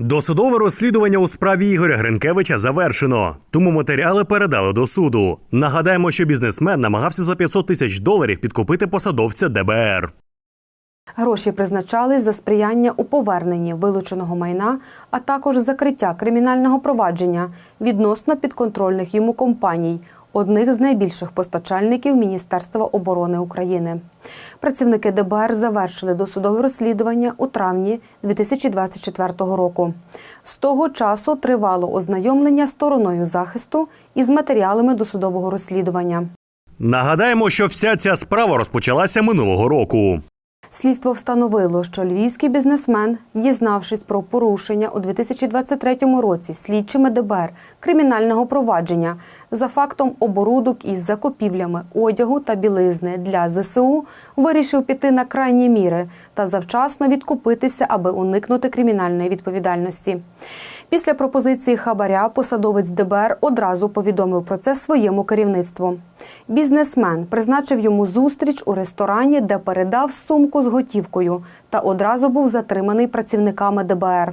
Досудове розслідування у справі Ігоря Гринкевича завершено, тому матеріали передали до суду. Нагадаємо, що бізнесмен намагався за 500 тисяч доларів підкупити посадовця ДБР. Гроші призначались за сприяння у поверненні вилученого майна, а також закриття кримінального провадження відносно підконтрольних йому компаній, одних з найбільших постачальників Міністерства оборони України. Працівники ДБР завершили досудове розслідування у травні 2024 року. З того часу тривало ознайомлення стороною захисту із матеріалами досудового розслідування. Нагадаємо, що вся ця справа розпочалася минулого року. Слідство встановило, що львівський бізнесмен, дізнавшись про порушення у 2023 році слідчими ДБР кримінального провадження за фактом оборудок із закупівлями одягу та білизни для ЗСУ, вирішив піти на крайні міри та завчасно відкупитися, аби уникнути кримінальної відповідальності. Після пропозиції хабаря посадовець ДБР одразу повідомив про це своєму керівництву. Бізнесмен призначив йому зустріч у ресторані, де передав сумку з готівкою та одразу був затриманий працівниками ДБР.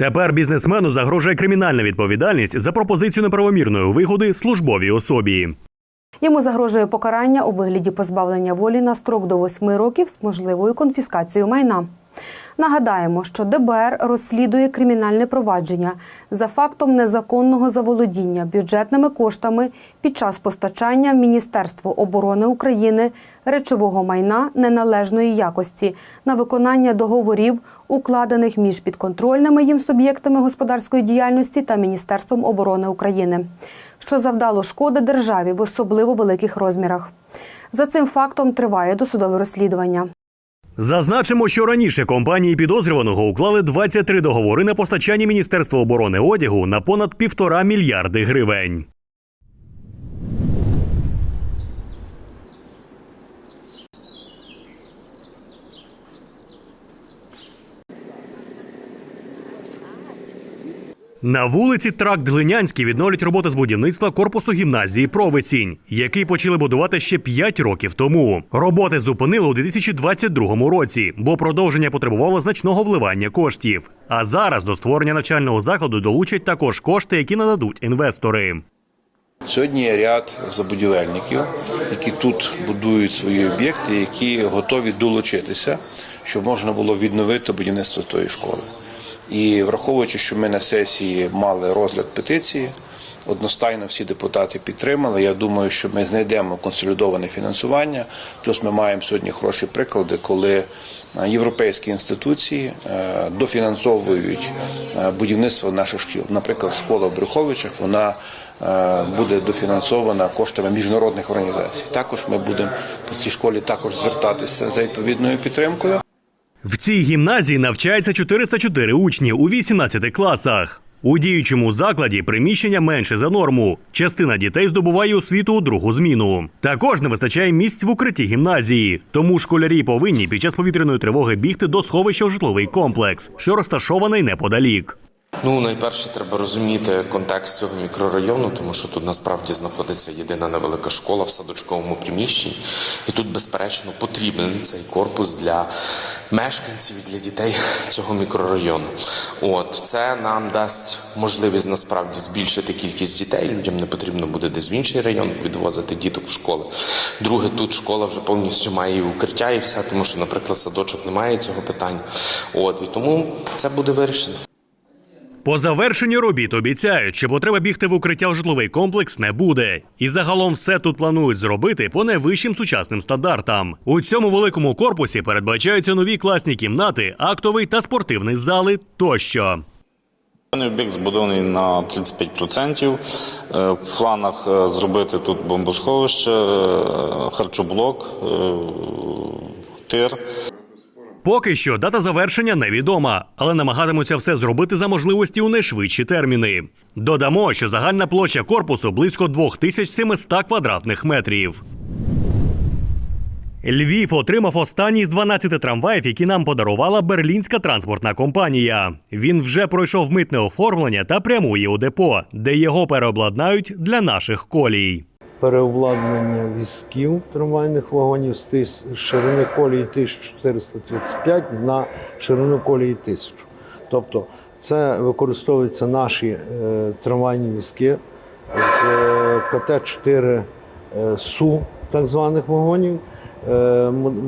Тепер бізнесмену загрожує кримінальна відповідальність за пропозицію неправомірної вигоди службовій особі. Йому загрожує покарання у вигляді позбавлення волі на строк до 8 років з можливою конфіскацією майна. Нагадаємо, що ДБР розслідує кримінальне провадження за фактом незаконного заволодіння бюджетними коштами під час постачання в Міністерство оборони України речового майна неналежної якості на виконання договорів, укладених між підконтрольними їм суб'єктами господарської діяльності та Міністерством оборони України, що завдало шкоди державі в особливо великих розмірах. За цим фактом триває досудове розслідування. Зазначимо, що раніше компанії підозрюваного уклали 23 договори на постачання Міністерства оборони одягу на понад півтора мільярди гривень. На вулиці Тракт Глинянський відновлять роботи з будівництва корпусу гімназії Провесінь, який почали будувати ще 5 років тому. Роботи зупинили у 2022 році, бо продовження потребувало значного вливання коштів. А зараз до створення навчального закладу долучать також кошти, які нададуть інвестори. Сьогодні є ряд забудівельників, які тут будують свої об'єкти, які готові долучитися, щоб можна було відновити будівництво тої школи. І враховуючи, що ми на сесії мали розгляд петиції, одностайно всі депутати підтримали. Я думаю, що ми знайдемо консолідоване фінансування. Плюс ми маємо сьогодні хороші приклади, коли е, європейські інституції е, дофінансовують е, будівництво наших шкіл. Наприклад, школа в Брюховичах вона буде дофінансована коштами міжнародних організацій. Також ми будемо по цій школі також звертатися за відповідною підтримкою. В цій гімназії навчається 404 учні у 18 класах. У діючому закладі приміщення менше за норму. Частина дітей здобуває освіту у другу зміну. Також не вистачає місць в укритті гімназії, тому школярі повинні під час повітряної тривоги бігти до сховища в житловий комплекс, що розташований неподалік. Ну, найперше, треба розуміти контекст цього мікрорайону, тому що тут насправді знаходиться єдина невелика школа в садочковому приміщенні, і тут, безперечно, потрібен цей корпус для мешканців і для дітей цього мікрорайону. От це нам дасть можливість насправді збільшити кількість дітей. Людям не потрібно буде десь в інший район відвозити діток в школи. Друге, тут школа вже повністю має і укриття, і все, тому що, наприклад, садочок не має цього питання. От і тому це буде вирішено. По завершенні робіт обіцяють, що потреба бігти в укриття у житловий комплекс не буде. І загалом все тут планують зробити по найвищим сучасним стандартам. У цьому великому корпусі передбачаються нові класні кімнати, актовий та спортивний зали тощо. Даний об'єкт збудований на 35%. Е, В планах е, зробити тут бомбосховище, е, харчоблок, тир. Поки що дата завершення невідома, але намагатимуться все зробити за можливості у найшвидші терміни. Додамо, що загальна площа корпусу близько 2700 квадратних метрів. Львів отримав останній з 12 трамваїв, які нам подарувала берлінська транспортна компанія. Він вже пройшов митне оформлення та прямує у депо, де його переобладнають для наших колій. Переобладнання візків трамвайних вагонів з ширини колії 1435 на ширину колії 1000. Тобто це використовуються наші е, трамвайні візки з е, КТ-4 е, СУ, так званих вагонів,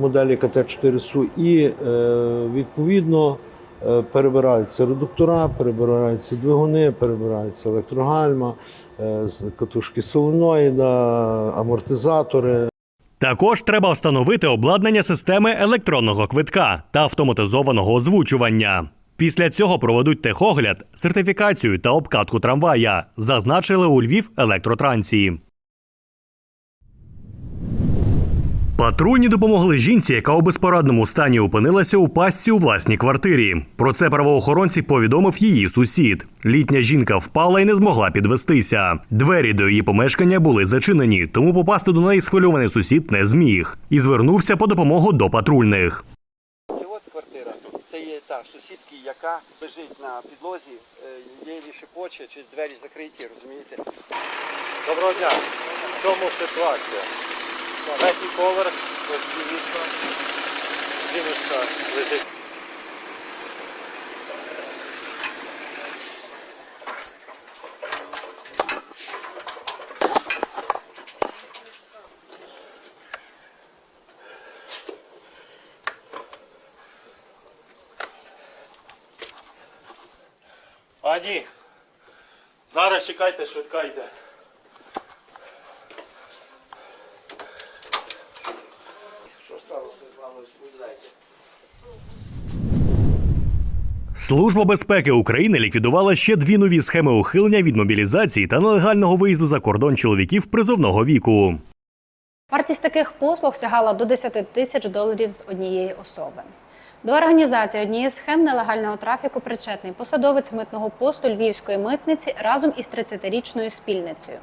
моделі КТ-4 СУ, і відповідно перебираються редуктора, перебираються двигуни, перебираються електрогальма, е, катушки соленоїда, амортизатори. Також треба встановити обладнання системи електронного квитка та автоматизованого озвучування. Після цього проведуть техогляд, сертифікацію та обкатку трамвая, зазначили у Львів електротрансі. Патрульні допомогли жінці, яка у безпорадному стані опинилася у пастці у власній квартирі. Про це правоохоронці повідомив її сусід. Літня жінка впала і не змогла підвестися. Двері до її помешкання були зачинені, тому попасти до неї схвильований сусід не зміг і звернувся по допомогу до патрульних. Це от квартира. Це є та сусідки, яка лежить на підлозі, е, єлі шепоче, чи двері закриті, розумієте? Доброго дня. В чому ситуація? Третій поверх, ось ці вікна. Жіночка лежить. Пані, зараз чекайте, швидка йде. Що сталося з вами, розповідайте. Служба безпеки України ліквідувала ще дві нові схеми ухилення від мобілізації та нелегального виїзду за кордон чоловіків призовного віку. Вартість таких послуг сягала до 10 тисяч доларів з однієї особи. До організації однієї схем нелегального трафіку причетний посадовець митного посту Львівської митниці разом із 30-річною спільницею.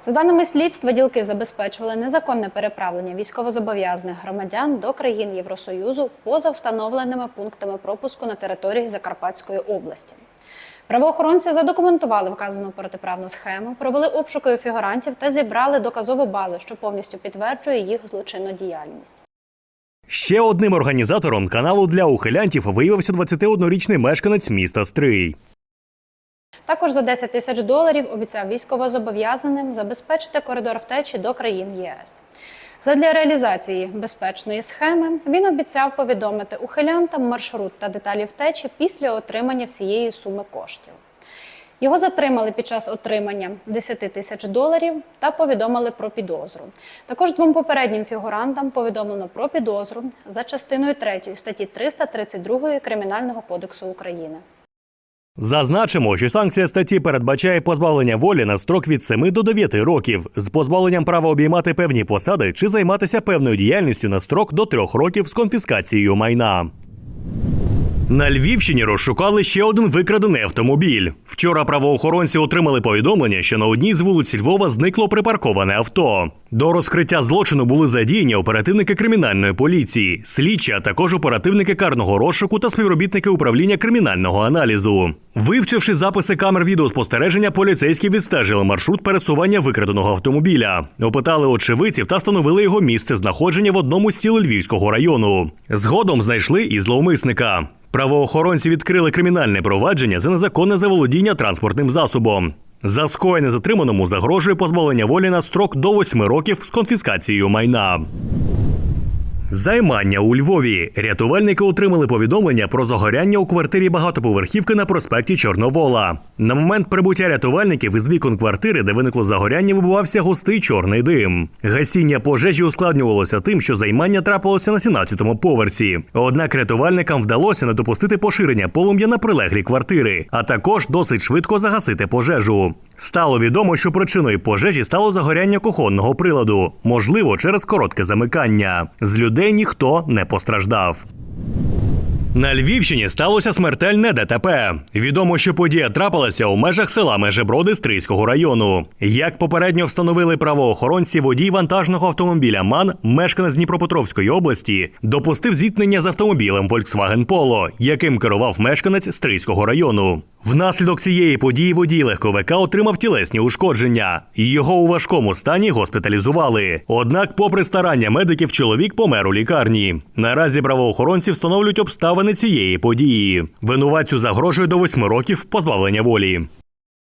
За даними слідства, ділки забезпечували незаконне переправлення військовозобов'язаних громадян до країн Євросоюзу поза встановленими пунктами пропуску на території Закарпатської області. Правоохоронці задокументували вказану протиправну схему, провели обшуки у фігурантів та зібрали доказову базу, що повністю підтверджує їх злочинну діяльність. Ще одним організатором каналу для ухилянтів виявився 21-річний мешканець міста Стрий. Також за 10 тисяч доларів обіцяв військовозобов'язаним забезпечити коридор втечі до країн ЄС. Задля реалізації безпечної схеми він обіцяв повідомити ухилянтам маршрут та деталі втечі після отримання всієї суми коштів. Його затримали під час отримання 10 тисяч доларів та повідомили про підозру. Також двом попереднім фігурантам повідомлено про підозру за частиною 3 статті 332 Кримінального кодексу України. Зазначимо, що санкція статті передбачає позбавлення волі на строк від 7 до 9 років з позбавленням права обіймати певні посади чи займатися певною діяльністю на строк до 3 років з конфіскацією майна. На Львівщині розшукали ще один викрадений автомобіль. Вчора правоохоронці отримали повідомлення, що на одній з вулиць Львова зникло припарковане авто. До розкриття злочину були задіяні оперативники кримінальної поліції, слідчі, а також оперативники карного розшуку та співробітники управління кримінального аналізу. Вивчивши записи камер відеоспостереження, поліцейські відстежили маршрут пересування викраденого автомобіля, опитали очевидців та встановили його місце знаходження в одному з сіл Львівського району. Згодом знайшли і зловмисника. Правоохоронці відкрили кримінальне провадження за незаконне заволодіння транспортним засобом. За скоєне затриманому загрожує позбавлення волі на строк до 8 років з конфіскацією майна. Займання у Львові. Рятувальники отримали повідомлення про загоряння у квартирі багатоповерхівки на проспекті Чорновола. На момент прибуття рятувальників із вікон квартири, де виникло загоряння, вибувався густий чорний дим. Гасіння пожежі ускладнювалося тим, що займання трапилося на 17-му поверсі. Однак рятувальникам вдалося не допустити поширення полум'я на прилеглі квартири, а також досить швидко загасити пожежу. Стало відомо, що причиною пожежі стало загоряння кухонного приладу, можливо, через коротке замикання. З людей ніхто не постраждав. На Львівщині сталося смертельне ДТП. Відомо, що подія трапилася у межах села Межеброди Стрийського району. Як попередньо встановили правоохоронці, водій вантажного автомобіля МАН, мешканець Дніпропетровської області, допустив зіткнення з автомобілем Volkswagen Polo, яким керував мешканець Стрийського району. Внаслідок цієї події водій легковика отримав тілесні ушкодження. Його у важкому стані госпіталізували. Однак, попри старання медиків, чоловік помер у лікарні. Наразі правоохоронці встановлюють обставини обставини цієї події. Винуватцю загрожує до восьми років позбавлення волі.